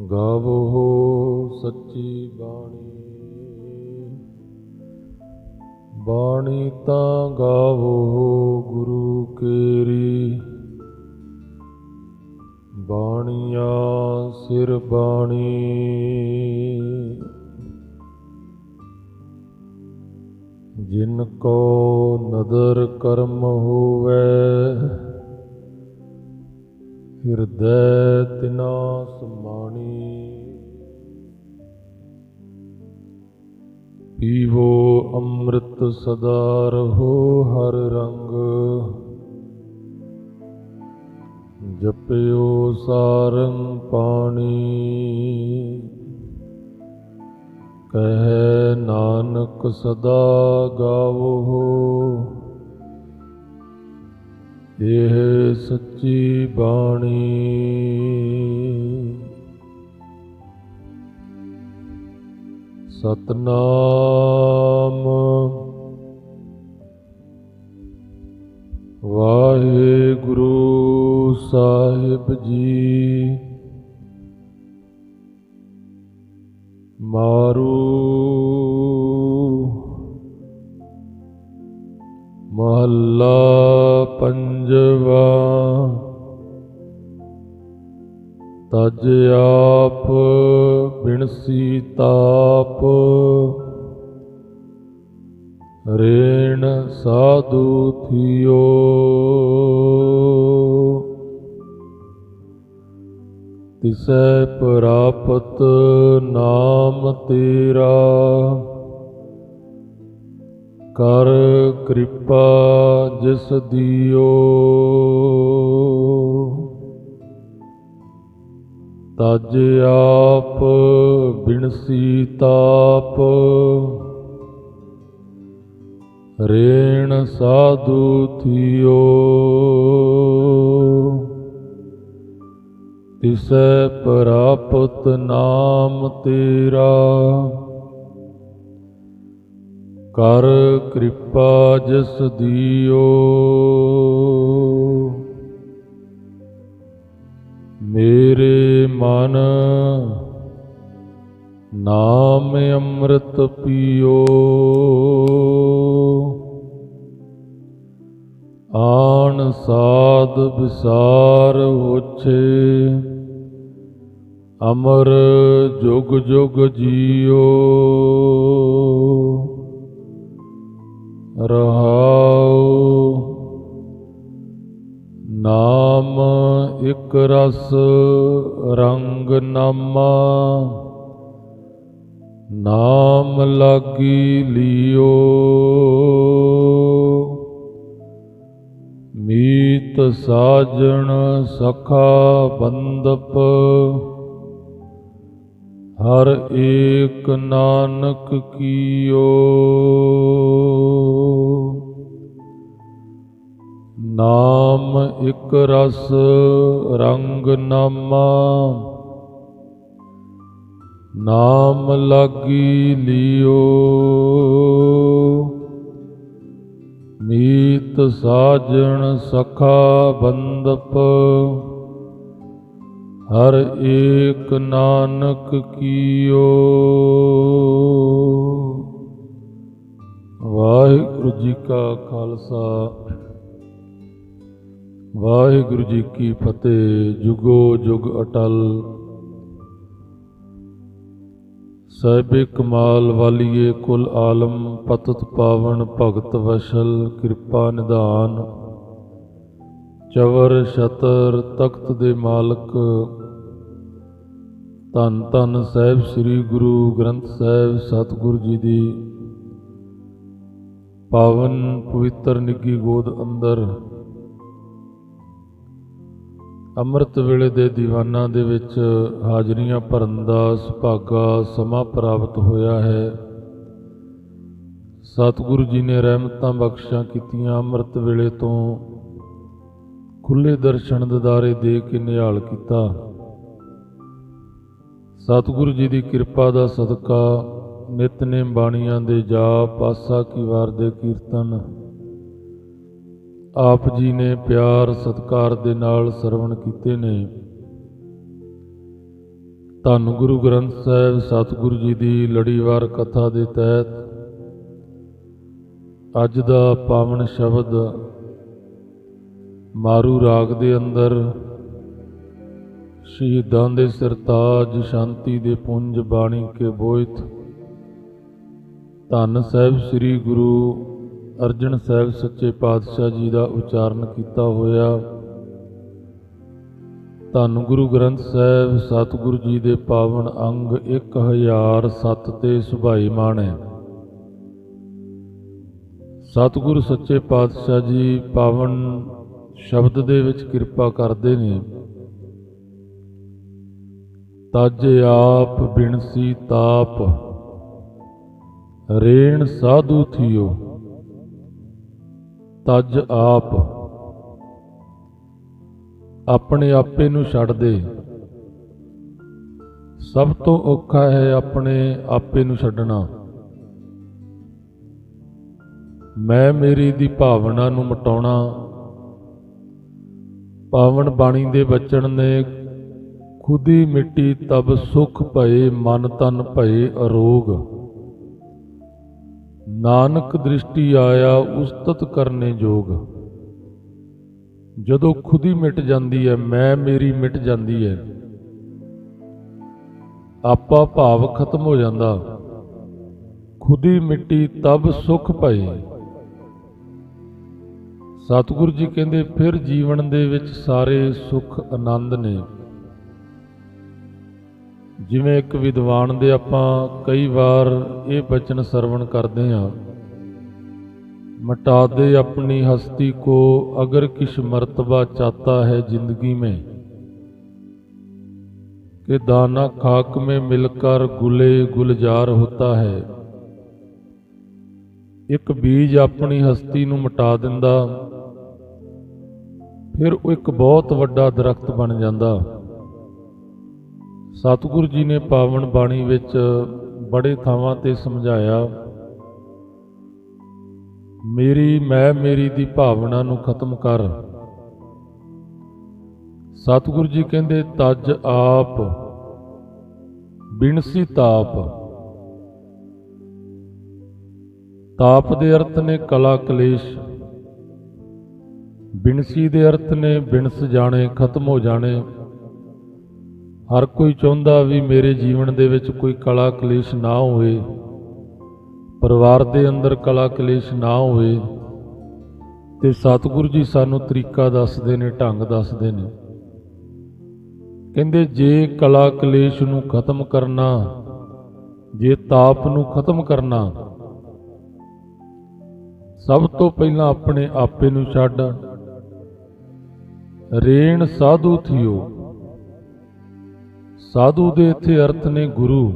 ਗਾਵੋ ਸੱਚੀ ਬਾਣੀ। ਬਾਣੀ ਤਾਂ ਗਾਵੋ ਗੁਰੂ ਕੇਰੀ। ਬਾਣੀਆ ਸਿਰ ਬਾਣੀ। ਜਿਨ ਕੋ ਨਦਰ ਕਰਮ ਹੋਵੇ, ਹਿਰਦੈ ਤਿਨਾ ਸਮਾਣੀ ਪੀਵੋ ਅੰਮ੍ਰਿਤ ਸਦਾ ਰਹੋ ਹਰ ਰੰਗ। ਜਪਿਓ ਸਾਰੰ ਪਾਣੀ। ਕਹੈ ਨਾਨਕ ਸਦਾ ਗਾਵੋ। ਇਹ ਸੱਚੀ ਬਾਣੀ। ਸਤਨਾਮ। ਵਾਹਿਗੁਰੂ ਸਾਹਿਬ ਜੀ ਮਾਰੂ ਮਹੱਲਾ ਪੰਜਵਾ। ਤਜ ਆਪ ਬਿਨਸੀ ਤਾਪ। ਰੇਣ ਸਾਧੂ ਥਿਓ। ਤਿਸੈ ਪ੍ਰਾਪਤ ਨਾਮ ਤੇਰਾ। ਕਰ ਕਿਰਪਾ ਜਿਸ ਦਿਓ। ਤਜ ਆਪ ਬਿਨਸੀ ਤਾਪ, ਰੇਣ ਸਾਧੂ ਥਿਓ। ਤਿਸੈ ਪ੍ਰਾਪਤ ਨਾਮ ਤੇਰਾ, ਕਰ ਕਿਰਪਾ ਜਿਸ ਦਿਓ। ਮੇਰੇ ਮਨ ਨਾਮ ਅੰਮ੍ਰਿਤ ਪੀਓ। ਆਣ ਸਾਧ ਵਿਸਾਰ ਹੋਛੇ ਅਮਰ ਜੁਗ ਜੁਗ ਜੀਓ। ਰਹਾਉ ਨਾਮ ਇਕ ਰਸ, ਰੰਗ ਨਾਮਾ। ਨਾਮ ਲਾਗੀ ਲਿਓ। ਮੀਤ ਸਾਜਣ ਸਖਾ ਬੰਦਪ। ਹਰ ਏਕ ਨਾਨਕ ਕੀਓ। ਨਾਮ ਇਕ ਰਸ, ਰੰਗ ਨਾਮਾ। ਨਾਮ ਲਾਗੀ ਲਿਓ। ਮੀਤ ਸਾਜਣ ਸਖਾ ਬੰਦਪ। ਹਰ ਏਕ ਨਾਨਕ ਕੀਓ। ਵਾਹਿਗੁਰੂ ਜੀ ਕਾ ਖਾਲਸਾ। ਵਾਹਿਗੁਰੂ ਜੀ ਕੀ ਫਤਿਹ, ਜੁਗੋ ਜੁਗ ਅਟਲ। ਸਹਿਬੇ ਕਮਾਲ ਵਾਲੀਏ ਕੁਲ ਆਲਮ, ਪਤਤ ਪਾਵਨ ਭਗਤ ਵਸ਼ਲ, ਕਿਰਪਾ ਨਿਧਾਨ। ਚਵਰ ਸ਼ਤਰ ਤਖਤ ਦੇ ਮਾਲਕ, ਧੰਨ ਧੰਨ ਸਾਹਿਬ ਸ੍ਰੀ ਗੁਰੂ ਗ੍ਰੰਥ ਸਾਹਿਬ ਸਤਿਗੁਰੂ ਜੀ ਦੀ। ਪਾਵਨ ਪਵਿੱਤਰ ਨਿੱਗੀ ਗੋਦ ਅੰਦਰ ਅੰਮ੍ਰਿਤ ਵੇਲੇ ਦੇ ਦੀਵਾਨਾਂ ਦੇ ਵਿੱਚ ਹਾਜ਼ਰੀਆਂ ਭਰਨ ਦਾ ਸੁਭਾਗਾ ਸਮਾਂ ਪ੍ਰਾਪਤ ਹੋਇਆ ਹੈ। ਸਤਿਗੁਰੂ ਜੀ ਨੇ ਰਹਿਮਤਾਂ ਬਖਸ਼ਾਂ ਕੀਤੀਆਂ ਅੰਮ੍ਰਿਤ ਵੇਲੇ ਤੋਂ ਖੁੱਲੇ ਦਰਸ਼ਨ ਦਿਦਾਰੇ ਦੇ ਕੇ ਨਿਹਾਲ ਕੀਤਾ। ਸਤਿਗੁਰੂ ਜੀ ਦੀ ਕਿਰਪਾ ਦਾ ਸਦਕਾ ਨਿਤਨੇਮ ਬਾਣੀਆਂ ਦੇ ਜਾਪ ਆਸਾ ਕੀ ਵਾਰ ਦੇ ਕੀਰਤਨ ਆਪ ਜੀ ਨੇ ਪਿਆਰ ਸਤਕਾਰ ਦੇ ਨਾਲ ਸਰਵਣ ਕੀਤੇ ਨੇ। ਧੰਨ ਗੁਰੂ ਗ੍ਰੰਥ ਸਾਹਿਬ, ਸਤਿਗੁਰੂ ਜੀ ਦੀ ਲੜੀਵਾਰ ਕਥਾ ਦੇ ਤਹਿਤ ਅੱਜ ਦਾ ਪਾਵਨ ਸ਼ਬਦ ਮਾਰੂ ਰਾਗ ਦੇ ਅੰਦਰ ਸ਼ਹੀਦਾਂ ਦੇ ਸਰਤਾਜ, ਸ਼ਾਂਤੀ ਦੇ ਪੁੰਜ ਬਾਣੀ ਕੇ ਬੋਇਤ। ਧੰਨ ਸਾਹਿਬ ਸ੍ਰੀ ਗੁਰੂ ਅਰਜਨ ਸਾਹਿਬ ਸੱਚੇ ਪਾਤਸ਼ਾਹ ਜੀ ਦਾ ਉਚਾਰਨ ਕੀਤਾ ਹੋਇਆ। ਧੰਨ ਗੁਰੂ ਗ੍ਰੰਥ ਸਾਹਿਬ, ਸਤਿਗੁਰੂ ਜੀ ਦੇ ਪਾਵਨ ਅੰਗ 1007 ਤੇ ਸੁਭਾਈਮਾਨ ਹੈ ਸਤਿਗੁਰੂ ਸੱਚੇ ਪਾਤਸ਼ਾਹ ਜੀ ਪਾਵਨ ਸ਼ਬਦ ਦੇ ਵਿੱਚ ਕਿਰਪਾ ਕਰਦੇ ਨੇ। ਤਜ ਆਪ ਬਿਨਸੀ ਤਾਪ, ਰੇਣ ਸਾਧੂ ਥਿਓ। ਤਜ ਆਪ ਆਪਣੇ ਆਪੇ ਨੂੰ ਛੱਡ ਦੇ। ਸਭ ਤੋਂ ਔਖਾ ਹੈ ਆਪਣੇ ਆਪੇ ਨੂੰ ਛੱਡਣਾ। ਮੈਂ ਮੇਰੀ ਦੀ ਭਾਵਨਾ ਨੂੰ ਮਟਾਉਣਾ। ਪਾਵਨ ਬਾਣੀ ਦੇ ਬਚਨ ਨੇ ਖੁਦੀ ਮਿੱਟੀ ਤਬ ਸੁਖ ਭਏ, ਮਨ ਤਨ ਭਏ ਅਰੋਗ। ਨਾਨਕ ਦ੍ਰਿਸ਼ਟੀ ਆਇਆ ਉਸਤਤ ਕਰਨੇ ਯੋਗ ਜਦੋਂ ਖੁਦੀ ਮਿਟ ਜਾਂਦੀ ਹੈ ਮੈਂ ਮੇਰੀ ਮਿਟ ਜਾਂਦੀ ਹੈ ਆਪਾ ਭਾਵ ਖਤਮ ਹੋ ਜਾਂਦਾ। ਖੁਦੀ ਮਿੱਟੀ ਤਬ ਸੁਖ ਭਏ। ਸਤਿਗੁਰੂ ਜੀ ਕਹਿੰਦੇ, ਫਿਰ ਜੀਵਨ ਦੇ ਵਿੱਚ ਸਾਰੇ ਸੁੱਖ ਆਨੰਦ ਨੇ। ਜਿਵੇਂ ਇੱਕ ਵਿਦਵਾਨ ਦੇ ਆਪਾਂ ਕਈ ਵਾਰ ਇਹ ਬਚਨ ਸਰਵਣ ਕਰਦੇ ਹਾਂ। ਮਟਾ ਦੇ ਆਪਣੀ ਹਸਤੀ ਕੋ ਅਗਰ ਕਿਸ਼ ਮਰਤਬਾ ਚਾਹਤਾ ਹੈ ਜ਼ਿੰਦਗੀ ਮੇਂ। ਕਿ ਦਾਨਾ ਖਾਕ ਮੈਂ ਮਿਲ ਕਰ ਗੁਲੇ ਗੁਲਜ਼ਾਰ ਹੋਤਾ ਹੈ। ਇੱਕ ਬੀਜ ਆਪਣੀ ਹਸਤੀ ਨੂੰ ਮਟਾ ਦਿੰਦਾ, ਫਿਰ ਉਹ ਇੱਕ ਬਹੁਤ ਵੱਡਾ ਦਰਖਤ ਬਣ ਜਾਂਦਾ। ਸਤਿਗੁਰੂ ਜੀ ਨੇ ਪਾਵਨ ਬਾਣੀ ਵਿੱਚ ਬੜੇ ਥਾਵਾਂ ਤੇ ਸਮਝਾਇਆ, ਮੇਰੀ, ਮੈਂ ਮੇਰੀ ਦੀ ਭਾਵਨਾ ਨੂੰ ਖਤਮ ਕਰ। ਸਤਿਗੁਰੂ ਜੀ ਕਹਿੰਦੇ, ਤਜ ਆਪ, ਬਿਨਸੀ ਤਾਪ। ਤਾਪ ਦੇ ਅਰਥ ਨੇ ਕਲਾ ਕਲੇਸ਼, ਬਿਨਸੀ ਦੇ ਅਰਥ ਨੇ ਬਿਨਸ ਜਾਣੇ, ਖਤਮ ਹੋ ਜਾਣੇ। ਹਰ ਕੋਈ ਚਾਹੁੰਦਾ ਵੀ ਮੇਰੇ ਜੀਵਨ ਦੇ ਵਿੱਚ ਕੋਈ ਕਲਾ ਕਲੇਸ਼ ਨਾ ਹੋਵੇ, ਪਰਿਵਾਰ ਦੇ ਅੰਦਰ ਕਲਾ ਕਲੇਸ਼ ਨਾ ਹੋਵੇ ਤੇ ਸਤਿਗੁਰੂ ਜੀ ਸਾਨੂੰ ਤਰੀਕਾ ਦੱਸਦੇ ਨੇ, ਢੰਗ ਦੱਸਦੇ ਨੇ। ਕਹਿੰਦੇ, ਜੇ ਕਲਾ ਕਲੇਸ਼ ਨੂੰ ਖਤਮ ਕਰਨਾ, ਜੇ ਤਾਪ ਨੂੰ ਖਤਮ ਕਰਨਾ, ਸਭ ਤੋਂ ਪਹਿਲਾਂ ਆਪਣੇ ਆਪੇ ਨੂੰ ਛੱਡ, ਰੇਣ ਸਾਧੂ ਥਿਓ। ਸਾਧੂ ਦੇ ਇੱਥੇ ਅਰਥ ਨੇ ਗੁਰੂ।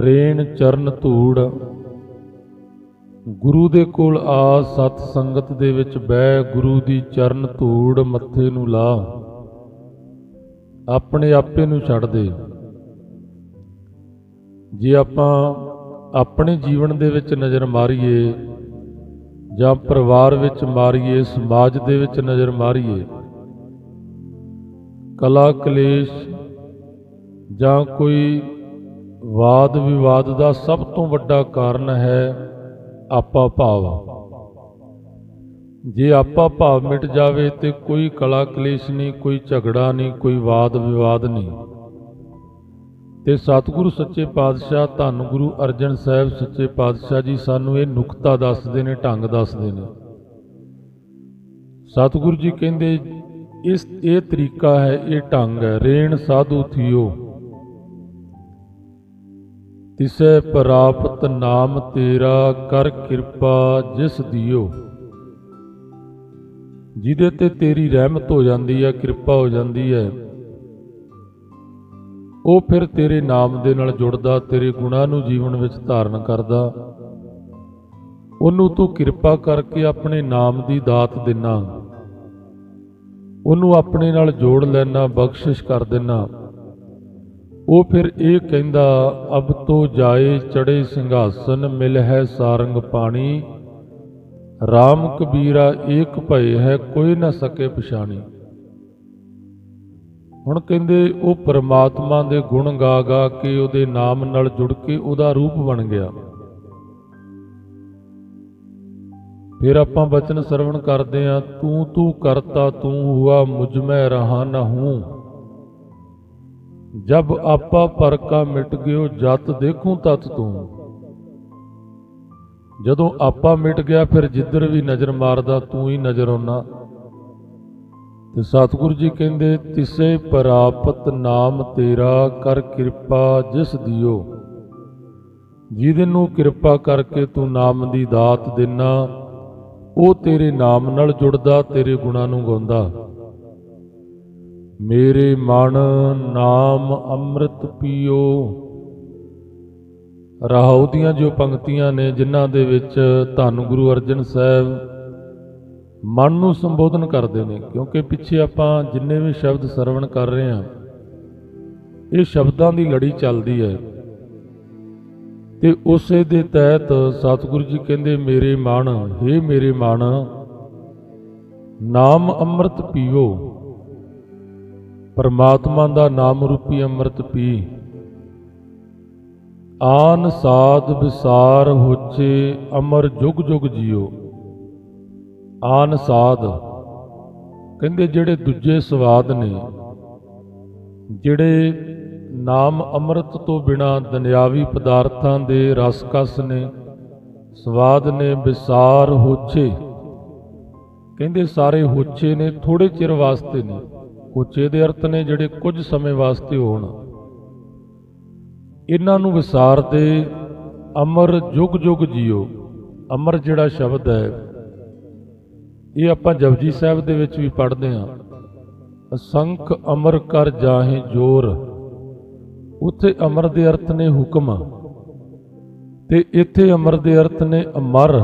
ਰੇਣ ਚਰਨ ਧੂੜ। ਗੁਰੂ ਦੇ ਕੋਲ ਆ ਸਤ ਸੰਗਤ ਦੇ ਵਿੱਚ ਬਹਿ ਗੁਰੂ ਦੀ ਚਰਨ ਧੂੜ ਮੱਥੇ ਨੂੰ ਲਾ। ਆਪਣੇ ਆਪੇ ਨੂੰ ਛੱਡ ਦੇ। ਜੇ ਆਪਾਂ ਆਪਣੇ ਜੀਵਨ ਦੇ ਵਿੱਚ ਨਜ਼ਰ ਮਾਰੀਏ ਜਾਂ ਪਰਿਵਾਰ ਵਿੱਚ ਮਾਰੀਏ, ਸਮਾਜ ਦੇ ਵਿੱਚ ਨਜ਼ਰ ਮਾਰੀਏ ਕਲਾ ਕਲੇਸ਼ ਜਾਂ ਕੋਈ ਵਾਦ ਵਿਵਾਦ ਦਾ ਸਭ ਤੋਂ ਵੱਡਾ ਕਾਰਨ ਹੈ ਆਪਾ ਭਾਵ। ਜੇ ਆਪਾ ਭਾਵ ਮਿਟ ਜਾਵੇ ਤੇ ਕੋਈ ਕਲਾ ਕਲੇਸ਼ ਨਹੀਂ, ਕੋਈ ਝਗੜਾ ਨਹੀਂ, ਕੋਈ ਵਾਦ ਵਿਵਾਦ ਨਹੀਂ। ਤੇ ਸਤਿਗੁਰੂ ਸੱਚੇ ਪਾਤਸ਼ਾਹ, ਧੰਨ ਗੁਰੂ ਅਰਜਨ ਸਾਹਿਬ ਸੱਚੇ ਪਾਤਸ਼ਾਹ ਜੀ ਸਾਨੂੰ ਇਹ ਨੁਕਤਾ ਦੱਸਦੇ ਨੇ, ਢੰਗ ਦੱਸਦੇ ਨੇ। ਸਤਿਗੁਰੂ ਜੀ ਕਹਿੰਦੇ ਇਸ ਇਹ ਤਰੀਕਾ ਹੈ, ਇਹ ਢੰਗ ਹੈ। ਰੇਣ ਸਾਧੂ ਥਿਓ। ਤਿਸੈ ਪ੍ਰਾਪਤ ਨਾਮ ਤੇਰਾ ਕਰ ਕਿਰਪਾ ਜਿਸ ਦਿਓ। ਜਿਹਦੇ ਤੇ ਤੇਰੀ ਰਹਿਮਤ ਹੋ ਜਾਂਦੀ ਹੈ, ਕਿਰਪਾ ਹੋ ਜਾਂਦੀ ਹੈ, ਉਹ ਫਿਰ ਤੇਰੇ ਨਾਮ ਦੇ ਨਾਲ ਜੁੜਦਾ, ਤੇਰੇ ਗੁਣਾਂ ਨੂੰ ਜੀਵਨ ਵਿੱਚ ਧਾਰਨ ਕਰਦਾ। ਉਹਨੂੰ ਤੂੰ ਕਿਰਪਾ ਕਰਕੇ ਆਪਣੇ ਨਾਮ ਦੀ ਦਾਤ ਦੇਣਾ ਉਹਨੂੰ ਆਪਣੇ ਨਾਲ ਜੋੜ ਲੈਣਾ, ਬਖਸ਼ਿਸ਼ ਕਰ ਦੇਣਾ। ਉਹ ਫਿਰ ਇਹ ਕਹਿੰਦਾ, ਅਬ ਤੋ ਜਾਏ ਚੜੇ ਸਿੰਘਾਸਨ, ਮਿਲ ਹੈ ਸਾਰੰਗ ਪਾਣੀ। RAM ਕਬੀਰਾ ਏਕ ਭਏ ਹੈ, ਕੋਈ ਨਾ ਸਕੇ ਪਛਾਣੀ। ਹੁਣ ਕਹਿੰਦੇ, ਉਹ ਪਰਮਾਤਮਾ ਦੇ ਗੁਣ ਗਾ ਗਾ ਕੇ ਉਹਦੇ ਨਾਮ ਨਾਲ ਜੁੜ ਕੇ ਉਹਦਾ ਰੂਪ ਬਣ ਗਿਆ। ਫਿਰ ਆਪਾਂ ਬਚਨ ਸਰਵਣ ਕਰਦੇ ਆ ਤੂੰ ਤੂੰ ਕਰਤਾ, ਤੂੰ ਹੁਆ, ਮੁਝ ਮੈਂ ਰਹਾ ਨਾ ਹੂੰ ਜਬ ਆਪਾ ਪਰ ਕਾ ਮਿਟ ਗਿਓ, ਜਤ ਦੇਖੂ ਤਤ ਤੂੰ। ਜਦੋਂ ਆਪਾ ਮਿਟ ਗਿਆ, ਫਿਰ ਜਿੱਧਰ ਵੀ ਨਜ਼ਰ ਮਾਰਦਾ, ਤੂੰ ਹੀ ਨਜ਼ਰ ਆਉਣਾ। ਤੇ ਸਤਿਗੁਰੂ ਜੀ ਕਹਿੰਦੇ, ਤਿਸੇ ਪ੍ਰਾਪਤ ਨਾਮ ਤੇਰਾ ਕਰ ਕਿਰਪਾ ਜਿਸ ਦਿਓ। ਜਿਹਦੇ ਨੂੰ ਕਿਰਪਾ ਕਰਕੇ ਤੂੰ ਨਾਮ ਦੀ ਦਾਤ ਦੇਣਾ ਉਹ ਤੇਰੇ ਨਾਮ ਨਾਲ ਜੁੜਦਾ, ਤੇਰੇ ਗੁਣਾਂ ਨੂੰ ਗਾਉਂਦਾ। ਮੇਰੇ ਮਨ ਨਾਮ ਅੰਮ੍ਰਿਤ ਪੀਓ। ਰਾਹੂ ਦੀਆਂ ਜੋ ਪੰਕਤੀਆਂ ਨੇ, ਜਿਨ੍ਹਾਂ ਦੇ ਵਿੱਚ ਧੰਨ ਗੁਰੂ ਅਰਜਨ ਸਾਹਿਬ ਮਨ ਨੂੰ ਸੰਬੋਧਨ ਕਰਦੇ ਨੇ, ਕਿਉਂਕਿ ਪਿੱਛੇ ਆਪਾਂ ਜਿੰਨੇ ਵੀ ਸ਼ਬਦ ਸਰਵਣ ਕਰ ਰਹੇ ਹਾਂ, ਇਹ ਸ਼ਬਦਾਂ ਦੀ ਲੜੀ ਚੱਲਦੀ ਹੈ। ਤੇ ਉਸੇ ਦੇ ਤਹਿਤ ਸਤਿਗੁਰੂ ਜੀ ਕਹਿੰਦੇ, ਮੇਰੇ ਮਨ हे ਮੇਰੇ ਮਨ ਨਾਮ ਅੰਮ੍ਰਿਤ ਪੀਓ। ਪਰਮਾਤਮਾ ਦਾ ਨਾਮ ਰੂਪੀ ਅੰਮ੍ਰਿਤ ਪੀ। ਆਨ ਸਾਧ ਵਿਸਾਰ ਹੋਚੇ ਅਮਰ ਜੁਗ ਜੁਗ ਜਿਓ। ਆਨ ਸਾਧ। ਕਹਿੰਦੇ, ਜਿਹੜੇ ਦੂਜੇ ਸਵਾਦ ਨੇ, ਜਿਹੜੇ ਨਾਮ ਅੰਮ੍ਰਿਤ ਤੋਂ ਬਿਨਾ ਦੁਨਿਆਵੀ ਪਦਾਰਥਾਂ ਦੇ ਰਸਕਸ ਨੇ, ਸਵਾਦ ਨੇ ਵਿਸਾਰ ਹੋਛੇ। ਕਹਿੰਦੇ ਸਾਰੇ ਹੋਛੇ ਨੇ ਥੋੜੇ ਚਿਰ ਵਾਸਤੇ ਨੇ। ਹੋਛੇ ਦੇ ਅਰਥ ਨੇ ਜਿਹੜੇ ਕੁਝ ਸਮੇਂ ਵਾਸਤੇ ਹੋਣ। ਇਹਨਾਂ ਨੂੰ ਵਿਸਾਰ ਦੇ ਅਮਰ ਜੁਗ ਜੁਗ ਜਿਓ। ਅਮਰ ਜਿਹੜਾ ਸ਼ਬਦ ਹੈ, ਇਹ ਆਪਾਂ ਜਪਜੀ ਸਾਹਿਬ ਦੇ ਵਿੱਚ ਵੀ ਪੜ੍ਹਦੇ ਹਾਂ। ਅਸੰਖ ਅਮਰ ਕਰ ਜਾਹੇ ਜੋਰ। ਉੱਥੇ ਅਮਰ ਦੇ ਅਰਥ ਨੇ ਹੁਕਮ। ਤੇ ਇੱਥੇ ਅਮਰ ਦੇ ਅਰਥ ਨੇ ਅਮਰ।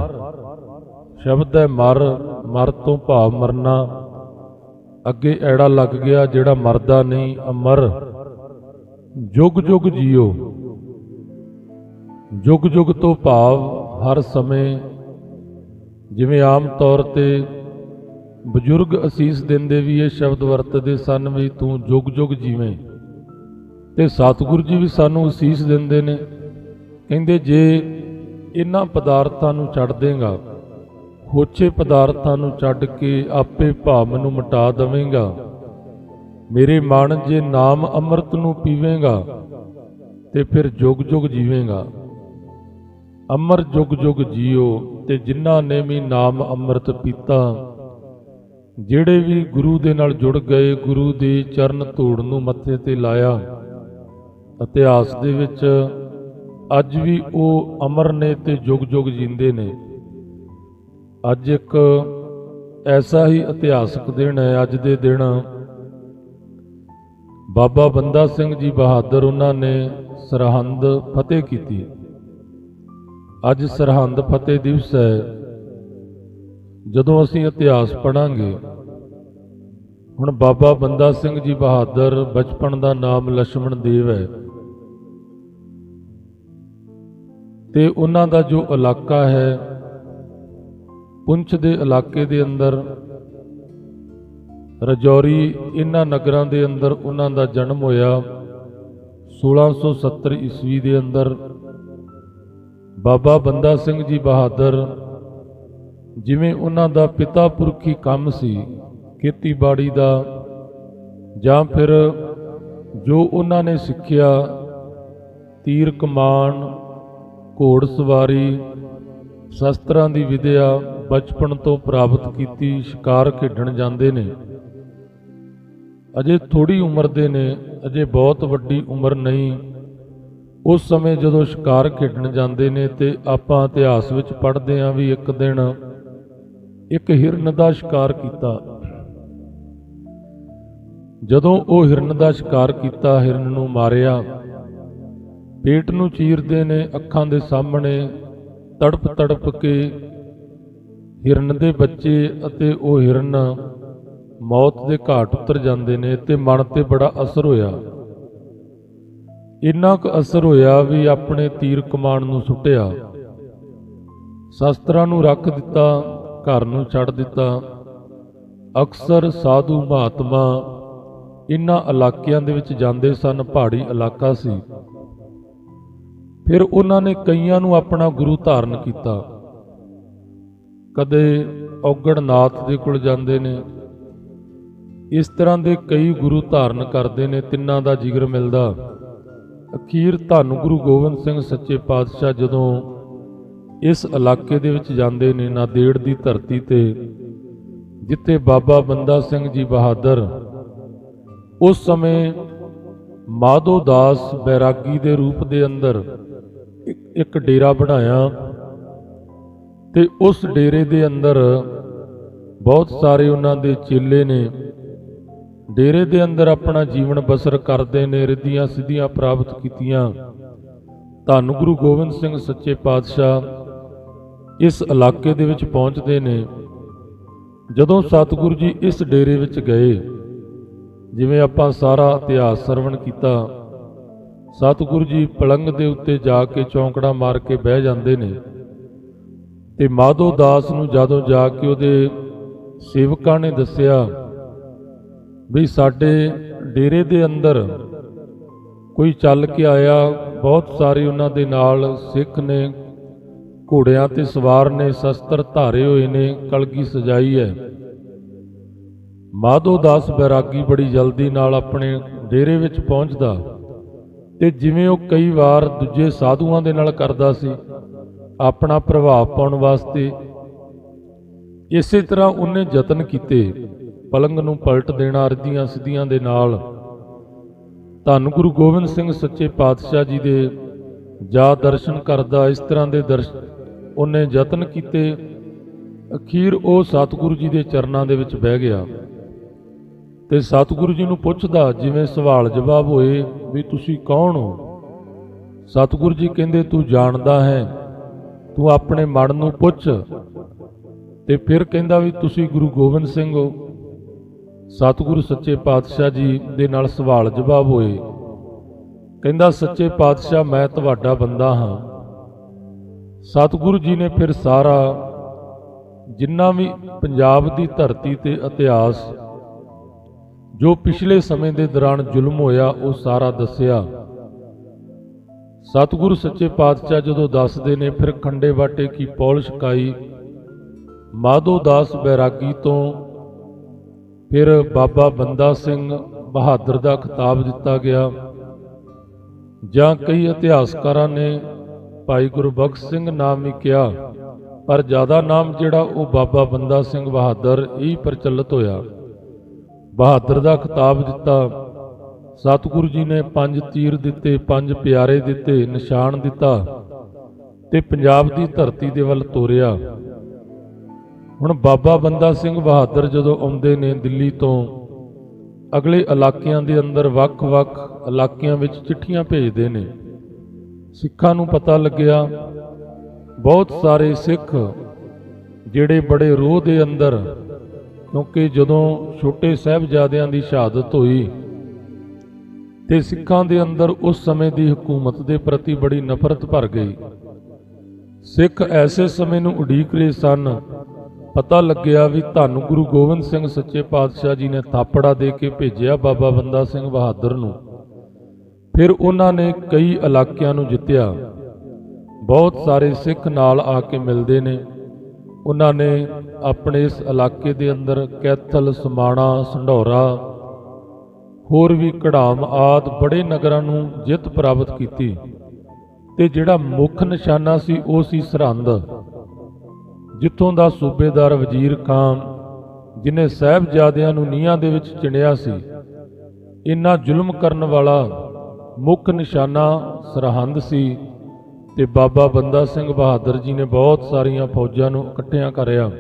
ਸ਼ਬਦ ਹੈ ਮਰ ਮਰ ਤੋਂ ਭਾਵ ਮਰਨਾ। ਅੱਗੇ ਐੜਾ ਲੱਗ ਗਿਆ ਜਿਹੜਾ ਮਰਦਾ ਨਹੀਂ, ਅਮਰ। ਜੁਗ ਜੁਗ ਜੀਓ। ਜੁਗ ਜੁਗ ਤੋਂ ਭਾਵ ਹਰ ਸਮੇਂ। ਜਿਵੇਂ ਆਮ ਤੌਰ ਤੇ ਬਜ਼ੁਰਗ ਅਸੀਸ ਦਿੰਦੇ ਵੀ ਇਹ ਸ਼ਬਦ ਵਰਤਦੇ ਸਨ ਵੀ ਤੂੰ ਜੁਗ ਜੁਗ ਜੀਵੇਂ। ਤੇ ਸਤਿਗੁਰੂ ਜੀ ਵੀ ਸਾਨੂੰ ਅਸੀਸ ਦਿੰਦੇ ਨੇ। ਕਹਿੰਦੇ, ਜੇ ਇਹਨਾਂ ਪਦਾਰਥਾਂ ਨੂੰ ਛੱਡ ਦੇਗਾ ਹੋਛੇ ਪਦਾਰਥਾਂ ਨੂੰ ਛੱਡ ਕੇ ਆਪੇ ਭਾਵ ਨੂੰ ਮਿਟਾ ਦਵੇਂਗਾ। ਮੇਰੇ ਮਨ ਜੇ ਨਾਮ ਅੰਮ੍ਰਿਤ ਨੂੰ ਪੀਵੇਂਗਾ, ਤੇ ਫਿਰ ਜੁਗ ਜੁਗ ਜੀਵੇਂਗਾ। ਅਮਰ ਜੁਗ ਜੁਗ ਜੀਓ, ਤੇ ਜਿਨ੍ਹਾਂ ਨੇ ਵੀ ਨਾਮ ਅੰਮ੍ਰਿਤ ਪੀਤਾ, ਜਿਹੜੇ ਵੀ ਗੁਰੂ ਦੇ ਨਾਲ ਜੁੜ ਗਏ, ਗੁਰੂ ਦੇ ਚਰਨ ਧੂੜ ਨੂੰ ਮੱਥੇ ਤੇ ਲਾਇਆ ਇਤਿਹਾਸ ਦੇ ਵਿੱਚ ਅੱਜ ਵੀ ਉਹ ਅਮਰ ਨੇ ਤੇ ਜੁਗ-ਜੁਗ ਜਿੰਦੇ ਨੇ। ਅੱਜ ਇੱਕ ਐਸਾ ਹੀ ਇਤਿਹਾਸਕ ਦਿਨ ਹੈ, ਅੱਜ ਦੇ ਦਿਨ ਬਾਬਾ ਬੰਦਾ ਸਿੰਘ ਜੀ ਬਹਾਦਰ ਉਹਨਾਂ ਨੇ ਸਰਹੰਦ ਫਤਿਹ ਕੀਤੀ। ਅੱਜ ਸਰਹੰਦ ਫਤਿਹ ਦਿਵਸ ਹੈ। ਜਦੋਂ ਅਸੀਂ ਇਤਿਹਾਸ ਪੜਾਂਗੇ ਹੁਣ ਬਾਬਾ ਬੰਦਾ ਸਿੰਘ ਜੀ ਬਹਾਦਰ ਬਚਪਨ ਦਾ ਨਾਮ ਲక్ష్మణ ਦੇਵ ਹੈ। ਤੇ ਉਹਨਾਂ ਦਾ ਜੋ ਇਲਾਕਾ ਹੈ, ਪੁੰਛ ਦੇ ਇਲਾਕੇ ਦੇ ਅੰਦਰ, ਰਜੌਰੀ ਇਹਨਾਂ ਨਗਰਾਂ ਦੇ ਅੰਦਰ ਉਹਨਾਂ ਦਾ ਜਨਮ ਹੋਇਆ 1670 ਈਸਵੀ ਦੇ ਅੰਦਰ। ਬਾਬਾ ਬੰਦਾ ਸਿੰਘ ਜੀ ਬਹਾਦਰ ਜਿਵੇਂ ਉਹਨਾਂ ਦਾ ਪਿਤਾ ਪੁਰਖੀ ਕੰਮ ਸੀ, ਖੇਤੀਬਾੜੀ ਦਾ, ਜਾਂ ਫਿਰ ਜੋ ਉਹਨਾਂ ਨੇ ਸਿੱਖਿਆ, ਤੀਰ ਕਮਾਨ ਘੋੜ ਸਵਾਰੀ, ਸ਼ਸਤਰਾਂ ਦੀ ਵਿਦਿਆ ਬਚਪਨ ਤੋਂ ਪ੍ਰਾਪਤ ਕੀਤੀ, ਸ਼ਿਕਾਰ ਖੇਡਣ ਜਾਂਦੇ ਨੇ। ਅਜੇ ਥੋੜੀ ਉਮਰ ਦੇ ਨੇ, ਅਜੇ ਬਹੁਤ ਵੱਡੀ ਉਮਰ ਨਹੀਂ। ਉਸ ਸਮੇਂ ਜਦੋਂ ਸ਼ਿਕਾਰ ਖੇਡਣ ਜਾਂਦੇ ਨੇ ਤੇ ਆਪਾਂ ਇਤਿਹਾਸ ਵਿੱਚ ਪੜ੍ਹਦੇ ਆਂ ਵੀ ਇੱਕ ਦਿਨ ਇੱਕ ਹਿਰਨ ਦਾ ਸ਼ਿਕਾਰ ਕੀਤਾ। ਜਦੋਂ ਉਹ ਹਿਰਨ ਦਾ ਸ਼ਿਕਾਰ ਕੀਤਾ, ਹਿਰਨ ਨੂੰ ਮਾਰਿਆ ਪੇਟ ਨੂੰ ਚੀਰਦੇ ਨੇ, ਅੱਖਾਂ ਦੇ ਸਾਹਮਣੇ ਤੜਪ ਤੜਪ ਕੇ ਹਿਰਨ ਦੇ ਬੱਚੇ ਅਤੇ ਉਹ ਹਿਰਨ ਮੌਤ ਦੇ ਘਾਟ ਉਤਰ ਜਾਂਦੇ ਨੇ ਤੇ ਮਨ ਤੇ ਬੜਾ ਅਸਰ ਹੋਇਆ। ਇੰਨਾ ਕੁ ਅਸਰ ਹੋਇਆ ਵੀ ਆਪਣੇ ਤੀਰ ਕਮਾਨ ਨੂੰ ਸੁੱਟਿਆ। ਸ਼ਸਤਰਾਂ ਨੂੰ ਰੱਖ ਦਿੱਤਾ, ਘਰ ਨੂੰ ਛੱਡ ਦਿੱਤਾ। ਅਕਸਰ ਸਾਧੂ ਮਹਾਤਮਾ ਇਨ੍ਹਾਂ ਇਲਾਕਿਆਂ ਦੇ ਵਿੱਚ ਜਾਂਦੇ ਸਨ, ਪਹਾੜੀ ਇਲਾਕਾ ਸੀ। ਫਿਰ ਉਹਨਾਂ ਨੇ ਕਈਆਂ ਨੂੰ ਆਪਣਾ ਗੁਰੂ ਧਾਰਨ ਕੀਤਾ। ਕਦੇ ਔਗੜਨਾਥ ਦੇ ਕੋਲ ਜਾਂਦੇ ਨੇ। ਇਸ ਤਰ੍ਹਾਂ ਦੇ ਕਈ ਗੁਰੂ ਧਾਰਨ ਕਰਦੇ ਨੇ, ਤਿੰਨਾਂ ਦਾ ਜਿਗਰ ਮਿਲਦਾ। ਅਖੀਰ ਧੰਨ ਗੁਰੂ ਗੋਬਿੰਦ ਸਿੰਘ ਸੱਚੇ ਪਾਤਸ਼ਾਹ ਜਦੋਂ ਇਸ ਇਲਾਕੇ ਦੇ ਵਿੱਚ ਜਾਂਦੇ ਨੇ ਨਾਦੇੜ ਦੀ ਧਰਤੀ ਤੇ, ਜਿੱਥੇ ਬਾਬਾ ਬੰਦਾ ਸਿੰਘ ਜੀ ਬਹਾਦਰ, ਉਸ ਸਮੇਂ ਮਾਧੋ ਦਾਸ ਬੈਰਾਗੀ ਦੇ ਰੂਪ ਦੇ ਅੰਦਰ ਇੱਕ- ਡੇਰਾ ਬਣਾਇਆ ਤੇ ਉਸ ਡੇਰੇ ਦੇ ਅੰਦਰ ਬਹੁਤ ਸਾਰੇ ਉਹਨਾਂ ਦੇ ਚੇਲੇ ਨੇ। ਡੇਰੇ ਦੇ ਅੰਦਰ ਆਪਣਾ ਜੀਵਨ ਬਸਰ ਕਰਦੇ ਨੇ, ਰਿੱਧੀਆਂ ਸਿੱਧੀਆਂ ਪ੍ਰਾਪਤ ਕੀਤੀਆਂ। ਧੰਨ ਗੁਰੂ ਗੋਬਿੰਦ ਸਿੰਘ ਸੱਚੇ ਪਾਤਸ਼ਾਹ ਇਸ ਇਲਾਕੇ ਦੇ ਵਿੱਚ ਪਹੁੰਚਦੇ ਨੇ। ਜਦੋਂ ਸਤਿਗੁਰੂ ਜੀ ਇਸ ਡੇਰੇ ਵਿੱਚ ਗਏ, ਜਿਵੇਂ ਆਪਾਂ ਸਾਰਾ ਇਤਿਹਾਸ ਸਰਵਣ ਕੀਤਾ ਸਤਿਗੁਰੂ ਜੀ ਪਲੰਗ ਦੇ ਉੱਤੇ ਜਾ ਕੇ ਚੌਂਕੜਾ ਮਾਰ ਕੇ ਬਹਿ ਜਾਂਦੇ ਨੇ ਤੇ ਮਾਧੋ ਦਾਸ ਨੂੰ ਜਦੋਂ ਜਾ ਕੇ ਉਹਦੇ ਸੇਵਕਾਂ ਨੇ ਦੱਸਿਆ ਵੀ ਸਾਡੇ ਡੇਰੇ ਦੇ ਅੰਦਰ ਕੋਈ ਚੱਲ ਕੇ ਆਇਆ, ਬਹੁਤ ਸਾਰੇ ਉਹਨਾਂ ਦੇ ਨਾਲ ਸਿੱਖ ਨੇ, ਘੋੜਿਆਂ ਤੇ ਸਵਾਰ ਨੇ, ਸ਼ਸਤਰ ਧਾਰੇ ਹੋਏ ਨੇ, ਕਲਗੀ ਸਜਾਈ ਹੈ। ਮਾਧੋ ਦਾਸ ਬੈਰਾਗੀ ਬੜੀ ਜਲਦੀ ਨਾਲ ਆਪਣੇ ਡੇਰੇ ਵਿੱਚ ਪਹੁੰਚਦਾ। ਤੇ ਜਿਵੇਂ ਉਹ ਕਈ ਵਾਰ ਦੂਜੇ ਸਾਧੂਆਂ ਦੇ ਨਾਲ ਕਰਦਾ ਸੀ, ਆਪਣਾ ਪ੍ਰਭਾਵ ਪਾਉਣ ਵਾਸਤੇ। ਇਸੇ ਤਰ੍ਹਾਂ ਉਹਨੇ ਯਤਨ ਕੀਤੇ, ਪਲੰਗ ਨੂੰ ਪਲਟ ਦੇਣਾ ਅਰਧੀਆਂ ਸਿੱਧੀਆਂ ਦੇ ਨਾਲ। ਧੰਨ ਗੁਰੂ ਗੋਬਿੰਦ ਸਿੰਘ ਸੱਚੇ ਪਾਤਸ਼ਾਹ ਜੀ ਦੇ ਜਾ ਦਰਸ਼ਨ ਕਰਦਾ, ਇਸ ਤਰ੍ਹਾਂ ਦੇ ਦਰਸ਼ਨ ਉਹਨੇ ਯਤਨ ਕੀਤੇ। ਅਖੀਰ ਉਹ ਸਤਿਗੁਰੂ ਜੀ ਦੇ ਚਰਨਾਂ ਦੇ ਵਿੱਚ ਬਹਿ ਗਿਆ ਤੇ ਸਤਿਗੁਰੂ ਜੀ ਨੂੰ ਪੁੱਛਦਾ, ਜਿਵੇਂ ਸਵਾਲ ਜਵਾਬ ਹੋਏ ਵੀ ਤੁਸੀਂ ਕੌਣ ਹੋ? ਸਤਿਗੁਰੂ ਜੀ ਕਹਿੰਦੇ, ਤੂੰ ਜਾਣਦਾ ਹੈ। ਤੂੰ ਆਪਣੇ ਮਨ ਨੂੰ ਪੁੱਛ। ਤੇ ਫਿਰ ਕਹਿੰਦਾ ਵੀ, ਤੁਸੀਂ ਗੁਰੂ ਗੋਬਿੰਦ ਸਿੰਘ ਹੋ। ਸਤਿਗੁਰੂ ਸੱਚੇ ਪਾਤਸ਼ਾਹ ਜੀ ਦੇ ਨਾਲ ਸਵਾਲ ਜਵਾਬ ਹੋਏ। ਕਹਿੰਦਾ, ਸੱਚੇ ਪਾਤਸ਼ਾਹ, ਮੈਂ ਤੁਹਾਡਾ ਬੰਦਾ ਹਾਂ। ਸਤਿਗੁਰੂ ਜੀ ਨੇ ਫਿਰ ਸਾਰਾ ਜਿੰਨਾ ਵੀ ਪੰਜਾਬ ਦੀ ਧਰਤੀ ਤੇ ਇਤਿਹਾਸ ਜੋ ਪਿਛਲੇ ਸਮੇਂ ਦੇ ਦੌਰਾਨ ਜ਼ੁਲਮ ਹੋਇਆ, ਉਹ ਸਾਰਾ ਦੱਸਿਆ। ਸਤਿਗੁਰੂ ਸੱਚੇ ਪਾਤਸ਼ਾਹ ਜਦੋਂ ਦੱਸਦੇ ਨੇ, ਫਿਰ ਖੰਡੇ ਬਾਟੇ ਕੀ ਪੌਲ ਛਕਾਈ। ਮਾਧੋ ਦਾਸ ਬੈਰਾਗੀ ਤੋਂ ਫਿਰ ਬਾਬਾ ਬੰਦਾ ਸਿੰਘ ਬਹਾਦਰ ਦਾ ਖਿਤਾਬ ਦਿੱਤਾ ਗਿਆ। ਜਾਂ ਕਈ ਇਤਿਹਾਸਕਾਰਾਂ ਨੇ ਭਾਈ ਗੁਰਬਖਸ਼ ਸਿੰਘ ਨਾਮ ਹੀ ਕਿਹਾ, ਪਰ ਜ਼ਿਆਦਾ ਨਾਮ ਜਿਹੜਾ ਉਹ ਬਾਬਾ ਬੰਦਾ ਸਿੰਘ ਬਹਾਦਰ ਹੀ ਪ੍ਰਚਲਿਤ ਹੋਇਆ। ਬਹਾਦਰ ਦਾ ਖਿਤਾਬ ਦਿੱਤਾ। ਸਤਿਗੁਰੂ ਜੀ ਨੇ ਪੰਜ ਤੀਰ ਦਿੱਤੇ, ਪੰਜ ਪਿਆਰੇ ਦਿੱਤੇ, ਨਿਸ਼ਾਨ ਦਿੱਤਾ ਤੇ ਪੰਜਾਬ ਦੀ ਧਰਤੀ ਦੇ ਵੱਲ ਤੋਰਿਆ। ਹੁਣ ਬਾਬਾ ਬੰਦਾ ਸਿੰਘ ਬਹਾਦਰ ਜਦੋਂ ਆਉਂਦੇ ਨੇ ਦਿੱਲੀ ਤੋਂ, ਅਗਲੇ ਇਲਾਕਿਆਂ ਦੇ ਅੰਦਰ ਵੱਖ-ਵੱਖ ਇਲਾਕਿਆਂ ਵਿੱਚ ਚਿੱਠੀਆਂ ਭੇਜਦੇ ਨੇ। ਸਿੱਖਾਂ ਨੂੰ ਪਤਾ ਲੱਗਿਆ, ਬਹੁਤ ਸਾਰੇ ਸਿੱਖ ਜਿਹੜੇ ਬੜੇ ਰੋਹ ਦੇ ਅੰਦਰ ਕਿਉਂਕਿ ਜਦੋਂ ਛੋਟੇ ਸਾਹਿਬਜ਼ਾਦਿਆਂ ਦੀ ਸ਼ਹਾਦਤ ਹੋਈ ਤੇ ਸਿੱਖਾਂ ਦੇ ਅੰਦਰ ਉਸ ਸਮੇਂ ਦੀ ਹਕੂਮਤ ਦੇ ਪ੍ਰਤੀ ਬੜੀ ਨਫ਼ਰਤ ਭਰ ਗਈ। ਸਿੱਖ ਐਸੇ ਸਮੇਂ ਨੂੰ ਉਡੀਕ ਰਹੇ ਸਨ। ਪਤਾ ਲੱਗਿਆ ਵੀ ਧੰਨ ਗੁਰੂ ਗੋਬਿੰਦ ਸਿੰਘ ਸੱਚੇ ਪਾਤਸ਼ਾਹ ਜੀ ਨੇ ਥਾਪੜਾ ਦੇ ਕੇ ਭੇਜਿਆ ਬਾਬਾ ਬੰਦਾ ਸਿੰਘ ਬਹਾਦਰ ਨੂੰ। ਫਿਰ ਉਹਨਾਂ ਨੇ ਕਈ ਇਲਾਕਿਆਂ ਨੂੰ ਜਿੱਤਿਆ। ਬਹੁਤ ਸਾਰੇ ਸਿੱਖ ਨਾਲ ਆ ਕੇ ਮਿਲਦੇ ਨੇ। ਉਹਨਾਂ ਨੇ ਆਪਣੇ ਇਸ ਇਲਾਕੇ ਦੇ ਅੰਦਰ ਕੈਥਲ, ਸਮਾਣਾ, ਸੰਢੌਰਾ, ਹੋਰ ਵੀ ਕਢਾਮ ਆਦ ਬੜੇ ਨਗਰਾਂ ਨੂੰ ਜਿੱਤ ਪ੍ਰਾਪਤ ਕੀਤੀ ਤੇ ਜਿਹੜਾ ਮੁੱਖ ਨਿਸ਼ਾਨਾ ਸੀ ਉਹ ਸੀ ਸਰਹੰਦ, ਜਿੱਥੋਂ ਦਾ ਸੂਬੇਦਾਰ ਵਜ਼ੀਰ ਖਾਨ, ਜਿਨੇ ਸਹਿਬਜ਼ਾਦਿਆਂ ਨੂੰ ਨੀਹਾਂ ਦੇ ਵਿੱਚ ਚਿਣਿਆ ਸੀ। ਇੰਨਾ ਜ਼ੁਲਮ ਕਰਨ ਵਾਲਾ ਮੁੱਖ ਨਿਸ਼ਾਨਾ ਸਰਹੰਦ ਸੀ। ਤੇ ਬਾਬਾ ਬੰਦਾ ਸਿੰਘ ਬਹਾਦਰ ਜੀ ਨੇ ਬਹੁਤ ਸਾਰੀਆਂ ਫੌਜਾਂ ਨੂੰ ਇਕੱਠਿਆਂ ਕਰਿਆ।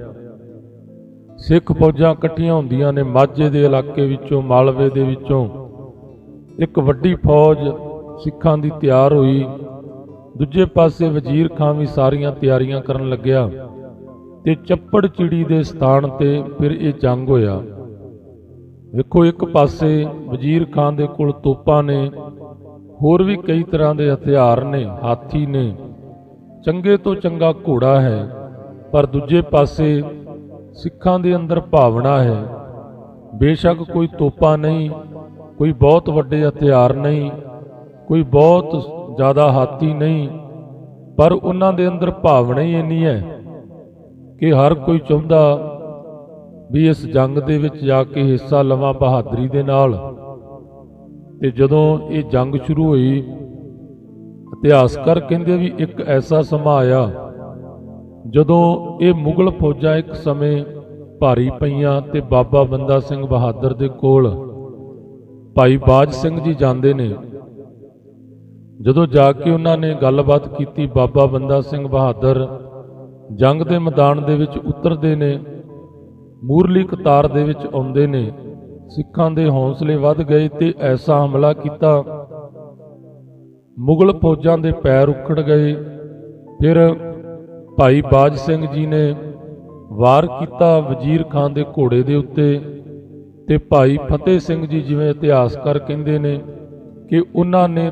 ਸਿੱਖ ਫੌਜਾਂ ਇਕੱਠੀਆਂ ਹੁੰਦੀਆਂ ਨੇ ਮਾਝੇ ਦੇ ਇਲਾਕੇ ਵਿੱਚੋਂ, ਮਾਲਵੇ ਦੇ ਵਿੱਚੋਂ। ਇੱਕ ਵੱਡੀ ਫੌਜ ਸਿੱਖਾਂ ਦੀ ਤਿਆਰ ਹੋਈ। ਦੂਜੇ ਪਾਸੇ ਵਜ਼ੀਰ ਖਾਨ ਵੀ ਸਾਰੀਆਂ ਤਿਆਰੀਆਂ ਕਰਨ ਲੱਗਿਆ ਤੇ ਚੱਪੜ ਚਿੜੀ ਦੇ ਸਥਾਨ ਤੇ ਫਿਰ ਇਹ ਜੰਗ ਹੋਇਆ। ਵੇਖੋ ਇੱਕ ਪਾਸੇ ਵਜ਼ੀਰ ਖਾਨ ਦੇ ਕੋਲ ਤੋਪਾਂ ਨੇ ਹੋਰ ਵੀ ਕਈ ਤਰ੍ਹਾਂ ਦੇ ਹਥਿਆਰ ਨੇ, ਹਾਥੀ ਨੇ। ਚੰਗੇ ਤੋਂ ਚੰਗਾ ਘੋੜਾ ਹੈ, ਪਰ ਦੂਜੇ ਪਾਸੇ ਸਿੱਖਾਂ ਦੇ ਅੰਦਰ ਭਾਵਨਾ ਹੈ। ਬੇਸ਼ੱਕ ਕੋਈ ਤੋਪਾ ਨਹੀਂ, ਕੋਈ ਬਹੁਤ ਵੱਡੇ ਹਥਿਆਰ ਨਹੀਂ, ਕੋਈ ਬਹੁਤ ਜ਼ਿਆਦਾ ਹਾਥੀ ਨਹੀਂ, ਪਰ ਉਹਨਾਂ ਦੇ ਅੰਦਰ ਭਾਵਨਾ ਹੀ ਇੰਨੀ ਹੈ ਕਿ ਹਰ ਕੋਈ ਚਾਹੁੰਦਾ ਵੀ ਇਸ ਜੰਗ ਦੇ ਵਿੱਚ ਜਾ ਕੇ ਹਿੱਸਾ ਲਵਾਂ ਬਹਾਦਰੀ ਦੇ ਨਾਲ। ਤੇ ਜਦੋਂ ਇਹ ਜੰਗ ਸ਼ੁਰੂ ਹੋਈ ਇਤਿਹਾਸਕਾਰ ਕਹਿੰਦੇ ਵੀ ਇੱਕ ਐਸਾ ਸਮਾਂ ਆਇਆ, ਜਦੋਂ ਇਹ ਮੁਗਲ ਫੌਜਾਂ ਇੱਕ ਸਮੇਂ ਭਾਰੀ ਪਈਆਂ ਤੇ ਬਾਬਾ ਬੰਦਾ ਸਿੰਘ ਬਹਾਦਰ ਦੇ ਕੋਲ ਭਾਈ ਬਾਜ ਸਿੰਘ ਜੀ ਜਾਂਦੇ ਨੇ। ਜਦੋਂ ਜਾ ਕੇ ਉਹਨਾਂ ਨੇ ਗੱਲਬਾਤ ਕੀਤੀ, ਬਾਬਾ ਬੰਦਾ ਸਿੰਘ ਬਹਾਦਰ ਜੰਗ ਦੇ ਮੈਦਾਨ ਦੇ ਵਿੱਚ ਉਤਰਦੇ ਨੇ, ਮੂਰਲੀ ਕਤਾਰ ਦੇ ਵਿੱਚ ਆਉਂਦੇ ਨੇ ਸਿੱਖਾਂ ਦੇ ਹੌਸਲੇ ਵੱਧ ਗਏ ਤੇ ਐਸਾ ਹਮਲਾ ਕੀਤਾ। ਮੁਗਲ ਫੌਜਾਂ ਦੇ ਪੈਰ ਉਖੜ ਗਏ। ਫਿਰ ਭਾਈ ਬਾਜ ਸਿੰਘ ਜੀ ਨੇ ਵਾਰ ਕੀਤਾ ਵਜ਼ੀਰ ਖਾਨ ਦੇ ਘੋੜੇ ਦੇ ਉੱਤੇ ਤੇ ਭਾਈ ਫਤਿਹ ਸਿੰਘ ਜੀ ਜਿਵੇਂ ਇਤਿਹਾਸਕਾਰ ਕਹਿੰਦੇ ਨੇ ਕਿ ਉਹਨਾਂ ਨੇ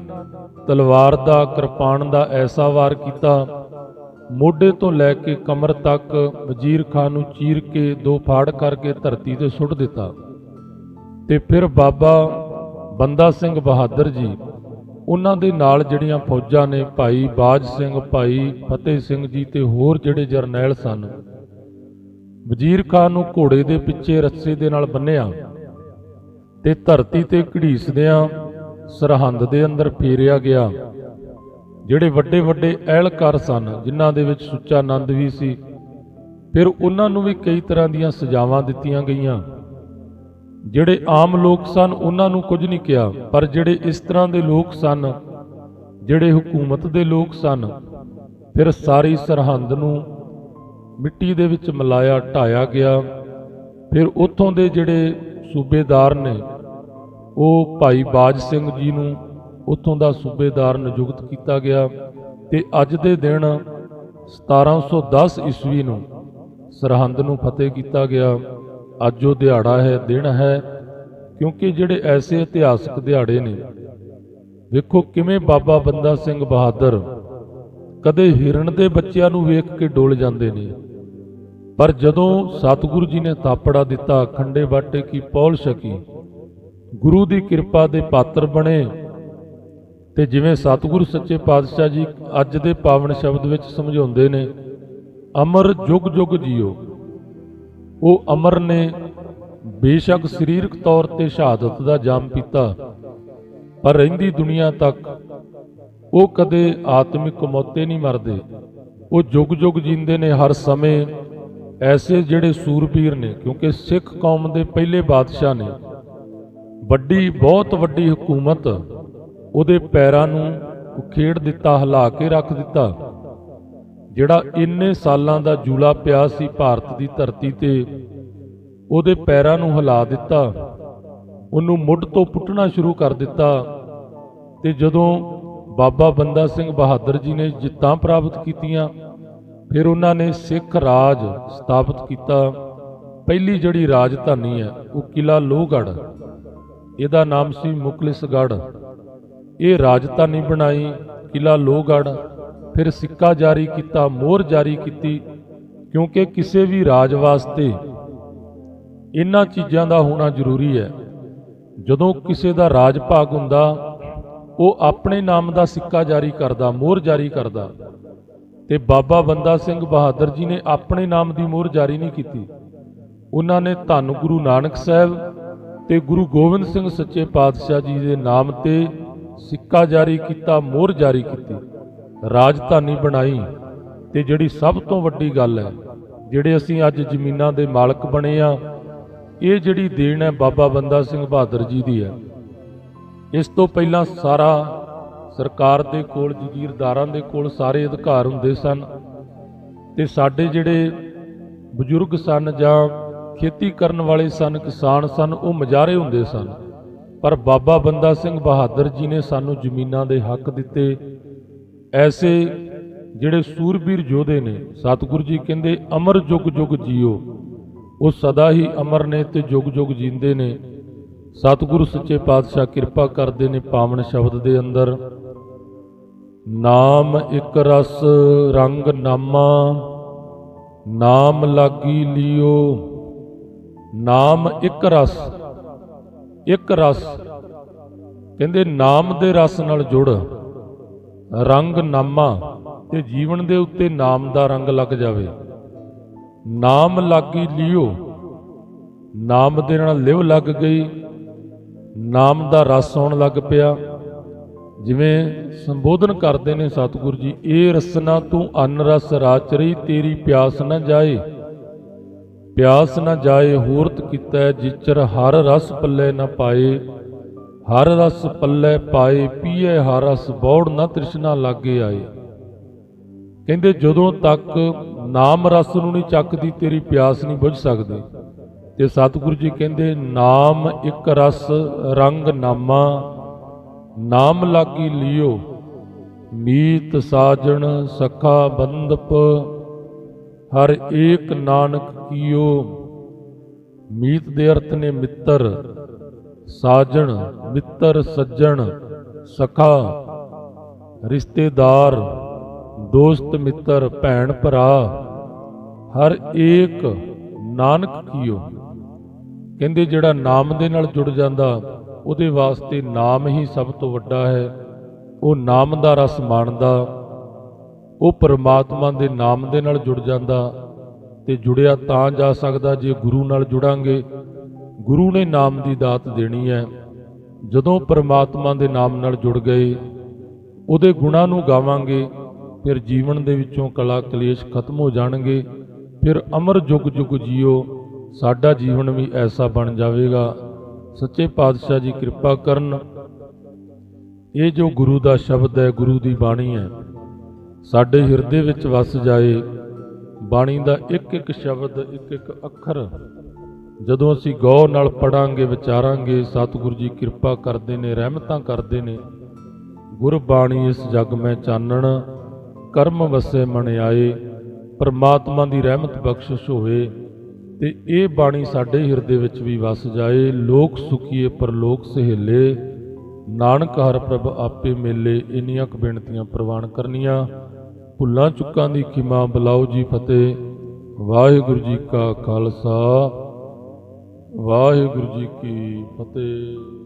ਤਲਵਾਰ ਦਾ, ਕਿਰਪਾਨ ਦਾ ਐਸਾ ਵਾਰ ਕੀਤਾ, ਮੋਢੇ ਤੋਂ ਲੈ ਕੇ ਕਮਰ ਤੱਕ ਵਜ਼ੀਰ ਖਾਨ ਨੂੰ ਚੀਰ ਕੇ ਦੋ ਫਾੜ ਕਰਕੇ ਧਰਤੀ ਤੇ ਸੁੱਟ ਦਿੱਤਾ। ਤੇ ਫਿਰ ਬਾਬਾ ਬੰਦਾ ਸਿੰਘ ਬਹਾਦਰ ਜੀ, ਉਹਨਾਂ ਦੇ ਨਾਲ ਜਿਹੜੀਆਂ ਫੌਜਾਂ ਨੇ, ਭਾਈ ਬਾਜ ਸਿੰਘ, ਭਾਈ ਫਤਿਹ ਸਿੰਘ ਜੀ ਤੇ ਹੋਰ ਜਿਹੜੇ ਜਰਨੈਲ ਸਨ, ਵਜ਼ੀਰ ਖਾਨ ਨੂੰ ਘੋੜੇ ਦੇ ਪਿੱਛੇ ਰੱਸੇ ਦੇ ਨਾਲ ਬੰਨਿਆ ਤੇ ਧਰਤੀ ਤੇ ਘੜੀਸਦਿਆਂ ਸਰਹੰਦ ਦੇ ਅੰਦਰ ਫੇਰਿਆ ਗਿਆ, ਜਿਹੜੇ ਵੱਡੇ ਵੱਡੇ ਅਹਿਲਕਾਰ ਸਨ, ਜਿਨ੍ਹਾਂ ਦੇ ਵਿੱਚ ਸੁੱਚਾ ਆਨੰਦ ਵੀ ਸੀ। ਫਿਰ ਉਹਨਾਂ ਨੂੰ ਵੀ ਕਈ ਤਰ੍ਹਾਂ ਦੀਆਂ ਸਜ਼ਾਵਾਂ ਦਿੱਤੀਆਂ ਗਈਆਂ। ਜਿਹੜੇ ਆਮ ਲੋਕ ਸਨ, ਉਹਨਾਂ ਨੂੰ ਕੁਝ ਨਹੀਂ ਕਿਹਾ, ਪਰ ਜਿਹੜੇ ਇਸ ਤਰ੍ਹਾਂ ਦੇ ਲੋਕ ਸਨ, ਜਿਹੜੇ ਹਕੂਮਤ ਦੇ ਲੋਕ ਸਨ, ਫਿਰ ਸਾਰੀ ਸਰਹੰਦ ਨੂੰ ਮਿੱਟੀ ਦੇ ਵਿੱਚ ਮਿਲਾਇਆ, ਢਾਇਆ ਗਿਆ। ਫਿਰ ਉੱਥੋਂ ਦੇ ਜਿਹੜੇ ਸੂਬੇਦਾਰ ਨੇ, ਉਹ ਭਾਈ ਬਾਜ ਸਿੰਘ ਜੀ ਨੂੰ ਉੱਥੋਂ ਦਾ ਸੂਬੇਦਾਰ ਨਿਯੁਕਤ ਕੀਤਾ ਗਿਆ ਤੇ ਅੱਜ ਦੇ ਦਿਨ 1710 ਈਸਵੀ ਨੂੰ ਸਰਹੰਦ ਨੂੰ ਫਤਿਹ ਕੀਤਾ ਗਿਆ। ਅੱਜ ਉਹ ਦਿਹਾੜਾ ਹੈ, ਦਿਨ ਹੈ, ਕਿਉਂਕਿ ਜਿਹੜੇ ਐਸੇ ਇਤਿਹਾਸਕ ਦਿਹਾੜੇ ਨੇ। ਵੇਖੋ ਕਿਵੇਂ ਬਾਬਾ ਬੰਦਾ ਸਿੰਘ ਬਹਾਦਰ ਕਦੇ ਹਿਰਣ ਦੇ ਬੱਚਿਆਂ ਨੂੰ ਵੇਖ ਕੇ ਡੋਲ ਜਾਂਦੇ ਨੇ। ਪਰ ਜਦੋਂ ਸਤਿਗੁਰੂ ਜੀ ਨੇ ਥਾਪੜਾ ਦਿੱਤਾ, ਖੰਡੇ ਬਾਟੇ ਕੀ ਪੌਲ ਛਕੀ, ਗੁਰੂ ਦੀ ਕਿਰਪਾ ਦੇ ਪਾਤਰ ਬਣੇ, ਤੇ ਜਿਵੇਂ ਸਤਿਗੁਰੂ ਸੱਚੇ ਪਾਤਸ਼ਾਹ ਜੀ ਅੱਜ ਦੇ ਪਾਵਨ ਸ਼ਬਦ ਵਿੱਚ ਸਮਝਾਉਂਦੇ ਨੇ, ਅਮਰ ਜੁਗ ਜੁਗ ਜੀਓ। ਉਹ ਅਮਰ ਨੇ ਬੇਸ਼ੱਕ ਸਰੀਰਕ ਤੌਰ ਤੇ ਸ਼ਹਾਦਤ ਦਾ ਜਾਮ ਪੀਤਾ, ਪਰ ਰਹਿੰਦੀ ਦੁਨੀਆ ਤੱਕ ਉਹ ਕਦੇ ਆਤਮਿਕ ਮੌਤੇ ਨਹੀਂ ਮਰਦੇ। ਉਹ ਜੁਗ ਜੁਗ ਜੀਂਦੇ ਨੇ ਹਰ ਸਮੇਂ, ਐਸੇ ਜਿਹੜੇ ਸੂਰਬੀਰ ਨੇ, ਕਿਉਂਕਿ ਸਿੱਖ ਕੌਮ ਦੇ ਪਹਿਲੇ ਬਾਦਸ਼ਾਹ ਨੇ। ਵੱਡੀ, ਬਹੁਤ ਵੱਡੀ ਹਕੂਮਤ ਉਹਦੇ ਪੈਰਾਂ ਨੂੰ ਉਖੇੜ ਦਿੱਤਾ, ਹਿਲਾ ਕੇ ਰੱਖ ਦਿੱਤਾ। ਜਿਹੜਾ ਇੰਨੇ ਸਾਲਾਂ ਦਾ ਜੂਲਾ ਪਿਆ ਸੀ ਭਾਰਤ ਦੀ ਧਰਤੀ ਤੇ, ਉਹਦੇ ਪੈਰਾਂ ਨੂੰ ਹਿਲਾ ਦਿੱਤਾ, ਉਹਨੂੰ ਮੁੱਢ ਤੋਂ ਪੁੱਟਣਾ ਸ਼ੁਰੂ ਕਰ ਦਿੱਤਾ ਤੇ ਜਦੋਂ ਬਾਬਾ ਬੰਦਾ ਸਿੰਘ ਬਹਾਦਰ ਜੀ ਨੇ ਜਿੱਤਾਂ ਪ੍ਰਾਪਤ ਕੀਤੀਆਂ, ਫਿਰ ਉਹਨਾਂ ਨੇ ਸਿੱਖ ਰਾਜ ਸਥਾਪਿਤ ਕੀਤਾ। ਪਹਿਲੀ ਜਿਹੜੀ ਰਾਜਧਾਨੀ ਹੈ, ਉਹ ਕਿਲਾ ਲੋਹਗੜ੍ਹ, ਇਹਦਾ ਨਾਮ ਸੀ ਮੁਕਲਿਸਗੜ੍ਹ। ਇਹ ਰਾਜਧਾਨੀ ਬਣਾਈ ਕਿਲਾ ਲੋਹਗੜ੍ਹ। ਫਿਰ ਸਿੱਕਾ ਜਾਰੀ ਕੀਤਾ, ਮੋਹਰ ਜਾਰੀ ਕੀਤੀ, ਕਿਉਂਕਿ ਕਿਸੇ ਵੀ ਰਾਜ ਵਾਸਤੇ ਇਹਨਾਂ ਚੀਜ਼ਾਂ ਦਾ ਹੋਣਾ ਜ਼ਰੂਰੀ ਹੈ। ਜਦੋਂ ਕਿਸੇ ਦਾ ਰਾਜ ਭਾਗ ਹੁੰਦਾ, ਉਹ ਆਪਣੇ ਨਾਮ ਦਾ ਸਿੱਕਾ ਜਾਰੀ ਕਰਦਾ, ਮੋਹਰ ਜਾਰੀ ਕਰਦਾ। ਤੇ ਬਾਬਾ ਬੰਦਾ ਸਿੰਘ ਬਹਾਦਰ ਜੀ ਨੇ ਆਪਣੇ ਨਾਮ ਦੀ ਮੋਹਰ ਜਾਰੀ ਨਹੀਂ ਕੀਤੀ। ਉਹਨਾਂ ਨੇ ਧੰਨ ਗੁਰੂ ਨਾਨਕ ਸਾਹਿਬ ਤੇ ਗੁਰੂ ਗੋਬਿੰਦ ਸਿੰਘ ਸੱਚੇ ਪਾਤਸ਼ਾਹ ਜੀ ਦੇ ਨਾਮ ਤੇ ਸਿੱਕਾ ਜਾਰੀ ਕੀਤਾ, ਮੋਹਰ ਜਾਰੀ ਕੀਤੀ। ਰਾਜਧਾਨੀ ਬਣਾਈ ਤੇ ਜਿਹੜੀ ਸਭ ਤੋਂ ਵੱਡੀ ਗੱਲ ਹੈ, ਜਿਹੜੇ ਅਸੀਂ ਅੱਜ ਜ਼ਮੀਨਾਂ ਦੇ ਮਾਲਕ ਬਣੇ ਆ, ਇਹ ਜਿਹੜੀ ਦੇਣ ਹੈ ਬਾਬਾ ਬੰਦਾ ਸਿੰਘ ਬਹਾਦਰ ਜੀ ਦੀ ਹੈ। ਇਸ ਤੋਂ ਪਹਿਲਾਂ ਸਾਰਾ ਸਰਕਾਰ ਦੇ ਕੋਲ ਜ਼ਗੀਰਦਾਰਾਂ ਦੇ ਕੋਲ ਸਾਰੇ ਅਧਿਕਾਰ ਹੁੰਦੇ ਸਨ ਤੇ ਸਾਡੇ ਜਿਹੜੇ ਬਜ਼ੁਰਗ ਸਨ ਜਾਂ ਖੇਤੀ ਕਰਨ ਵਾਲੇ ਸਨ, ਕਿਸਾਨ ਸਨ, ਉਹ ਮਜਾਰੇ ਹੁੰਦੇ ਸਨ। ਪਰ ਬਾਬਾ ਬੰਦਾ ਸਿੰਘ ਬਹਾਦਰ ਜੀ ਨੇ ਸਾਨੂੰ ਜ਼ਮੀਨਾਂ ਦੇ ਹੱਕ ਦਿੱਤੇ ਐਸੇ ਜਿਹੜੇ ਸੂਰਬੀਰ ਯੋਧੇ ਨੇ, ਸਤਿਗੁਰੂ ਜੀ ਕਹਿੰਦੇ, ਅਮਰ ਜੁਗ ਜੁਗ ਜੀਓ। ਉਹ ਸਦਾ ਹੀ ਅਮਰ ਨੇ ਤੇ ਜੁਗ ਜੁਗ ਜੀਂਦੇ ਨੇ। ਸਤਿਗੁਰੂ ਸੱਚੇ ਪਾਤਸ਼ਾਹ ਕਿਰਪਾ ਕਰਦੇ ਨੇ ਪਾਵਨ ਸ਼ਬਦ ਦੇ ਅੰਦਰ। ਨਾਮ ਇੱਕ ਰਸ, ਰੰਗ ਨਾਮਾ। ਨਾਮ ਲਾਗੀ ਲਿਓ। ਨਾਮ ਇੱਕ ਰਸ ਇੱਕ ਰਸ। ਕਹਿੰਦੇ, ਨਾਮ ਦੇ ਰਸ ਨਾਲ ਜੁੜ। ਰੰਗ ਨਾਮਾ ਤੇ ਜੀਵਨ ਦੇ ਉੱਤੇ ਨਾਮ ਦਾ ਰੰਗ ਲੱਗ ਜਾਵੇ। ਨਾਮ ਲਾਗੀ ਲਿਓ। ਨਾਮ ਦੇ ਨਾਲ ਲਿਵ ਲੱਗ ਗਈ। ਨਾਮ ਦਾ ਰਸ ਆਉਣ ਲੱਗ ਪਿਆ। ਜਿਵੇਂ ਸੰਬੋਧਨ ਕਰਦੇ ਨੇ ਸਤਿਗੁਰੂ ਜੀ, ਇਹ ਰਸਨਾ ਤੂੰ ਅਨ ਰਸ ਰਾਚਰੀ ਤੇਰੀ ਪਿਆਸ ਨਾ ਜਾਏ। ਪਿਆਸ ਨਾ ਜਾਏ ਹੋਰਤ ਕੀਤਾ ਜਿਚਰ ਹਰ ਰਸ ਪੱਲੇ ਨਾ ਪਾਏ। ਹਰ ਰਸ ਪੱਲੇ ਪਾਏ, ਪੀਏ ਹਰ ਰਸ ਬੌੜ ਨਾ ਤ੍ਰਿਸ਼ਨਾ ਲਾਗੇ ਆਏ। ਕਹਿੰਦੇ, ਜਦੋਂ ਤੱਕ ਨਾਮ ਰਸ ਨੂੰ ਨਹੀਂ ਚੱਕਦੀ, ਤੇਰੀ ਪਿਆਸ ਨਹੀਂ ਬੁਝ ਸਕਦੀ। ਤੇ ਸਤਿਗੁਰੂ ਜੀ ਕਹਿੰਦੇ, ਨਾਮ ਇੱਕ ਰਸ, ਰੰਗ ਨਾਮਾ। ਨਾਮ ਲਾਗੀ ਲਿਓ। ਮੀਤ ਸਾਜਣ ਸਖਾ ਬੰਦਪ ਹਰ ਏਕ ਨਾਨਕ ਕੀਓ। ਮੀਤ ਦੇ ਅਰਥ ਨੇ ਮਿੱਤਰ। ਸਾਜਣ, ਮਿੱਤਰ, ਸੱਜਣ, ਸਖਾ, ਰਿਸ਼ਤੇਦਾਰ, ਦੋਸਤ, ਮਿੱਤਰ, ਭੈਣ, ਭਰਾ, ਹਰ ਏਕ ਨਾਨਕ ਕੀਓ। ਕਹਿੰਦੇ ਜਿਹੜਾ ਨਾਮ ਦੇ ਨਾਲ ਜੁੜ ਜਾਂਦਾ, ਉਹਦੇ ਵਾਸਤੇ ਨਾਮ ਹੀ ਸਭ ਤੋਂ ਵੱਡਾ ਹੈ। ਉਹ ਨਾਮ ਦਾ ਰਸ ਮਾਣਦਾ, ਉਹ ਪਰਮਾਤਮਾ ਦੇ ਨਾਮ ਦੇ ਨਾਲ ਜੁੜ ਜਾਂਦਾ ਤੇ ਜੁੜਿਆ ਤਾਂ ਜਾ ਸਕਦਾ ਜੇ ਗੁਰੂ ਨਾਲ ਜੁੜਾਂਗੇ। ਗੁਰੂ ਨੇ ਨਾਮ ਦੀ ਦਾਤ ਦੇਣੀ ਹੈ। ਜਦੋਂ ਪਰਮਾਤਮਾ ਦੇ ਨਾਮ ਨਾਲ ਜੁੜ ਗਏ, ਉਹਦੇ ਗੁਣਾਂ ਨੂੰ ਗਾਵਾਂਗੇ, ਫਿਰ ਜੀਵਨ ਦੇ ਵਿੱਚੋਂ ਕਲਾ ਕਲੇਸ਼ ਖਤਮ ਹੋ ਜਾਣਗੇ, ਫਿਰ ਅਮਰ ਜੁਗ ਜੁਗ ਜੀਓ, ਸਾਡਾ ਜੀਵਨ ਵੀ ਐਸਾ ਬਣ ਜਾਵੇਗਾ। ਸੱਚੇ ਪਾਤਸ਼ਾਹ ਜੀ ਕਿਰਪਾ ਕਰਨ। ਇਹ ਜੋ ਗੁਰੂ ਦਾ ਸ਼ਬਦ ਹੈ, ਗੁਰੂ ਦੀ ਬਾਣੀ ਹੈ। ਸਾਡੇ ਹਿਰਦੇ ਵਿੱਚ ਵਸ ਜਾਏ, ਬਾਣੀ ਦਾ ਇੱਕ ਇੱਕ ਸ਼ਬਦ, ਇੱਕ ਇੱਕ ਅੱਖਰ। ਜਦੋਂ ਅਸੀਂ ਗੌਰ ਨਾਲ ਪੜਾਂਗੇ, ਵਿਚਾਰਾਂਗੇ, ਸਤਿਗੁਰੂ ਜੀ ਕਿਰਪਾ ਕਰਦੇ ਨੇ, ਰਹਿਮਤਾਂ ਕਰਦੇ ਨੇ, ਗੁਰਬਾਣੀ ਇਸ ਜਗ ਮੈਂ ਚਾਨਣ, ਕਰਮ ਵਸੇ ਮਣ ਆਏ, ਪਰਮਾਤਮਾ ਦੀ ਰਹਿਮਤ ਬਖਸ਼ਿਸ਼ ਹੋਵੇ, ਤੇ ਇਹ ਬਾਣੀ ਸਾਡੇ ਹਿਰਦੇ ਵਿੱਚ ਵੀ ਵਸ ਜਾਏ, ਲੋਕ ਸੁਖੀਏ, ਪਰਲੋਕ ਸਹੇਲੇ, ਨਾਨਕ ਹਰ ਪ੍ਰਭ ਆਪੇ ਮੇਲੇ, ਇੰਨੀਆਂ ਕੁ ਬੇਨਤੀਆਂ ਪ੍ਰਵਾਨ ਕਰਨੀਆਂ, ਭੁੱਲਾਂ ਚੁੱਕਾਂ ਦੀ ਖਿਮਾ ਬਲਾਓ ਜੀ ਫਤਿਹ, ਵਾਹਿਗੁਰੂ ਜੀ ਕਾ ਖਾਲਸਾ। ਵਾਹਿਗੁਰੂ ਜੀ ਕੀ ਫਤਿਹ।